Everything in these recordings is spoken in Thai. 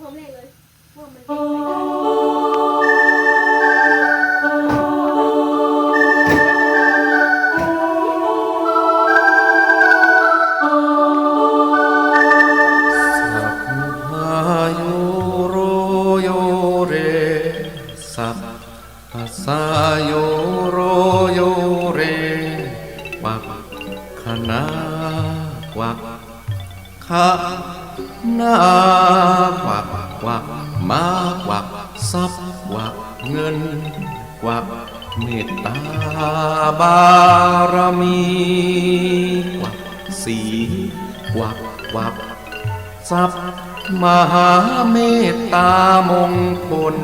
พร้อมเลขเลยเพราะว่ามันเลขไม่ได้สัพพายุโรโยเรสัพพะสายุโรโยเรวักขณาวักขะนาวั กวักมาวักทรัพย์วักเงินวักเมตตาบารมีวักสีวักวักทรัพย์มหาเมตตามงคล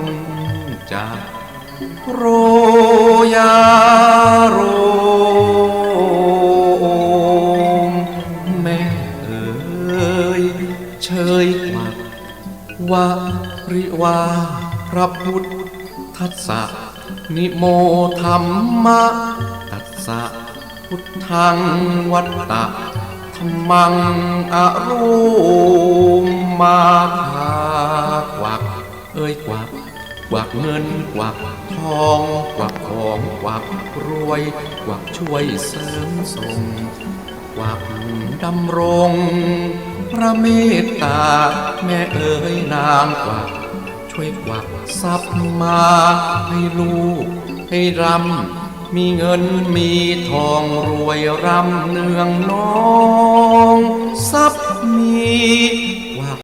จากโรยาโรมแม่เอ๋ยเชยกวัก วาริวาพระพุทธัสสะนิโมธรรมะตัสสะพุทธังวัตตะธรรมังอรูมาคากวักเอ้ยกวักกวักเงินกวักทองกวักของกวักรวยกวักช่วยเสริมส่งกวัก ดำรง พระเมตตา แม่เอ๋ยนางกวักช่วยกวักทรัพย์มาให้ลูก ให้รำ มีเงินมีทองรวยรำเนืองน้อง ทรัพย์